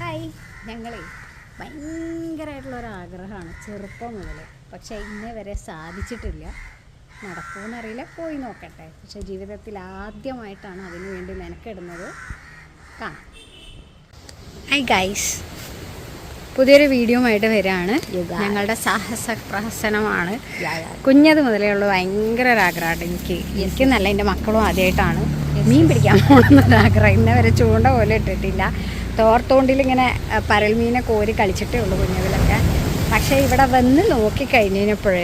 Hi. ഞങ്ങളെ ഭയങ്കരമായിട്ടുള്ള ഒരു ആഗ്രഹമാണ് ചെറുപ്പം മുതൽ പക്ഷേ ഇന്നേ വരെ സാധിച്ചിട്ടില്ല. നടക്കുമെന്നറിയില്ല പോയി നോക്കട്ടെ. പക്ഷേ ജീവിതത്തിൽ ആദ്യമായിട്ടാണ് അതിനു വേണ്ടി മെനക്കെടുന്നത്. കാണാം. ഹായ് ഗൈസ് പുതിയൊരു വീഡിയോ ആയിട്ട് വരികയാണ് ഞങ്ങളുടെ സാഹസ പ്രഹസനമാണ്. കുഞ്ഞത് മുതലേ ഉള്ള. ഭയങ്കര ഒരു ആഗ്രഹമാണ് എനിക്ക് എനിക്ക് നല്ല എന്റെ മക്കളും ആദ്യമായിട്ടാണ് മീൻ പിടിക്കാൻ പോകണമെന്നൊരു ആഗ്രഹം. ഇന്നേ വരെ ചൂണ്ട പോലെ ഇട്ടിട്ടില്ല. തോർത്തോണ്ടിൽ ഇങ്ങനെ പരൽ മീനെ കോരി കളിച്ചിട്ടേ ഉള്ളൂ കുഞ്ഞുങ്ങളൊക്കെ. പക്ഷേ ഇവിടെ വന്ന് നോക്കിക്കഴിഞ്ഞപ്പോൾ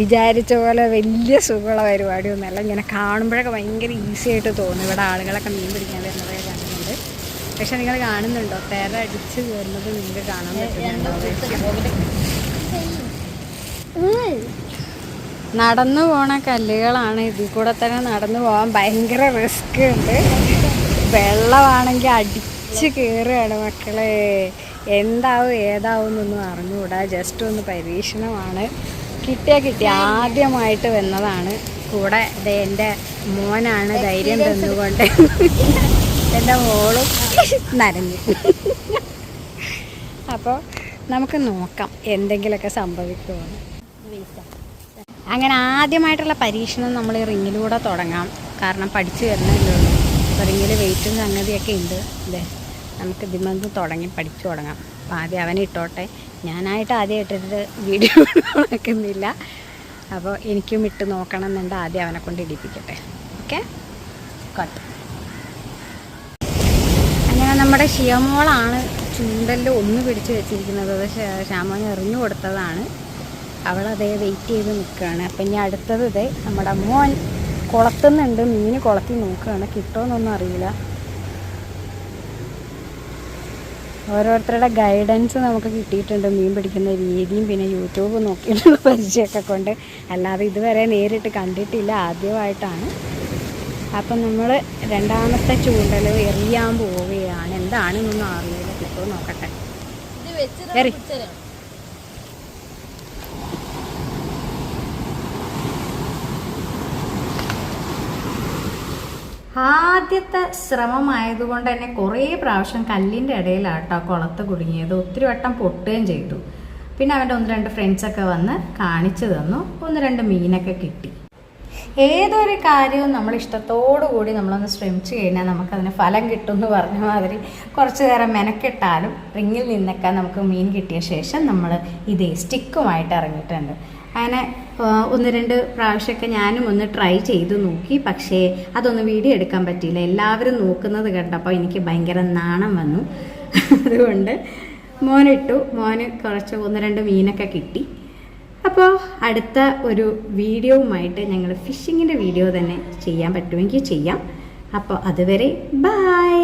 വിചാരിച്ച പോലെ വലിയ സുഖമുള്ള പരിപാടിയൊന്നുമല്ല ഇങ്ങനെ കാണുമ്പോഴൊക്കെ ഭയങ്കര ഈസി ആയിട്ട് തോന്നും. ഇവിടെ ആളുകളൊക്കെ മീൻ പിടിക്കാൻ വരുന്നതൊക്കെ കാണുന്നുണ്ട് പക്ഷേ നിങ്ങൾ കാണുന്നുണ്ടോ? തെര അടിച്ച് കയറുന്നത് നിങ്ങൾക്ക് കാണാൻ പറ്റുന്നുണ്ടോ? നടന്നു പോണ കല്ലുകളാണ്. ഇതിൽ കൂടെ തന്നെ നടന്നു പോകാൻ ഭയങ്കര റിസ്ക് ഉണ്ട്. വെള്ളമാണെങ്കിൽ അടിച്ച് കയറുകയാണ് മക്കളെ. എന്താവും ഏതാവും എന്നൊന്നും അറിഞ്ഞുകൂടാ. ജസ്റ്റ് ഒന്ന് പരീക്ഷണമാണ്. കിട്ടിയ കിട്ടിയ ആദ്യമായിട്ട് വന്നതാണ്. കൂടെ എന്റെ മോനാണ് ധൈര്യം തന്നുകൊണ്ട്. എന്റെ മോളും നനഞ്ഞു. അപ്പോൾ നമുക്ക് നോക്കാം എന്തെങ്കിലുമൊക്കെ സംഭവിക്കുമോ അങ്ങനെ ആദ്യമായിട്ടുള്ള പരീക്ഷണം നമ്മൾ ഈ റിങ്ങിലൂടെ തുടങ്ങാം. കാരണം പഠിച്ചു വരുന്നല്ലോ റിങ്ങിൽ വെയിറ്റും സംഗതിയൊക്കെ ഉണ്ട്. അതെ നമുക്ക് ഇതിമന്ത് തുടങ്ങി പഠിച്ചു തുടങ്ങാം. അപ്പോൾ ആദ്യം അവനെ ഇട്ടോട്ടെ. ഞാനായിട്ട് ആദ്യം ഇട്ടിട്ട് വീഡിയോ നടക്കുന്നില്ല അപ്പോൾ എനിക്കും ഇട്ട് നോക്കണം എന്നുണ്ട് ആദ്യം അവനെ കൊണ്ട് ഇടിപ്പിക്കട്ടെ. ഓക്കെ? കട്ട് അങ്ങനെ നമ്മുടെ ഷിയമോളാണ് ചുണ്ടലിൽ ഒന്ന് പിടിച്ച് വെച്ചിരിക്കുന്നത്. അത് എറിഞ്ഞു കൊടുത്തതാണ്. അവളതേ വെയിറ്റ് ചെയ്ത് നിൽക്കുകയാണ്. അപ്പം ഇനി അടുത്തത് ഇതേ നമ്മുടെ മോൻ കുളത്തുന്നുണ്ട്. മീൻ കുളത്തി നോക്കുകയാണ്. കിട്ടുമെന്നൊന്നും അറിയില്ല. ഓരോരുത്തരുടെ ഗൈഡൻസ് നമുക്ക് കിട്ടിയിട്ടുണ്ട്. മീൻ പിടിക്കുന്ന രീതിയും പിന്നെ യൂട്യൂബ് നോക്കിയിട്ടുള്ള പരിചയമൊക്കെ കൊണ്ട്. അല്ലാതെ ഇതുവരെ നേരിട്ട് കണ്ടിട്ടില്ല. ആദ്യമായിട്ടാണ്. അപ്പം നമ്മൾ രണ്ടാമത്തെ ചൂണ്ടൽ എറിയാൻ പോവുകയാണ്. എന്താണെന്നൊന്നും അറിയില്ല. കിട്ടുമോ നോക്കട്ടെ. എറി. ആദ്യത്തെ ശ്രമമായതുകൊണ്ട് തന്നെ കുറേ പ്രാവശ്യം കല്ലിന്റെ ഇടയിലാട്ടോ കുളത്ത് കുടുങ്ങിയത്. ഒത്തിരി വട്ടം പൊട്ടുകയും ചെയ്തു. പിന്നെ അവന്റെ ഒന്ന് രണ്ട് ഫ്രണ്ട്സൊക്കെ വന്ന് കാണിച്ചു തന്നു. ഒന്ന് രണ്ട് മീനൊക്കെ കിട്ടി. ഏതൊരു കാര്യവും നമ്മൾ ഇഷ്ടത്തോടു കൂടി നമ്മളൊന്ന് ശ്രമിച്ചു കഴിഞ്ഞാൽ നമുക്കതിന് ഫലം കിട്ടും എന്ന് പറഞ്ഞ മാതിരി കുറച്ച് നേരം മെനക്കെട്ടാലും റിങ്ങിൽ നിന്നൊക്കെ നമുക്ക് മീൻ കിട്ടിയ ശേഷം നമ്മൾ ഇതേ സ്റ്റിക്കുമായിട്ട് ഇറങ്ങിയിട്ടുണ്ട്. അങ്ങനെ ഒന്ന് രണ്ട് പ്രാവശ്യമൊക്കെ ഞാനും ഒന്ന് ട്രൈ ചെയ്ത് നോക്കി. പക്ഷേ അതൊന്ന് വീഡിയോ എടുക്കാൻ പറ്റിയില്ല. എല്ലാവരും നോക്കുന്നത് കണ്ടപ്പോൾ എനിക്ക് ഭയങ്കര നാണം വന്നു. അതുകൊണ്ട് മോനിട്ടു. മോന് കുറച്ച് ഒന്ന് രണ്ട് മീനൊക്കെ കിട്ടി. അപ്പോൾ അടുത്ത ഒരു വീഡിയോവുമായിട്ട് ഞങ്ങൾ ഫിഷിങ്ങിന്റെ വീഡിയോ തന്നെ ചെയ്യാൻ പറ്റുമെങ്കിൽ ചെയ്യാം. അപ്പോൾ അതുവരെ ബായ്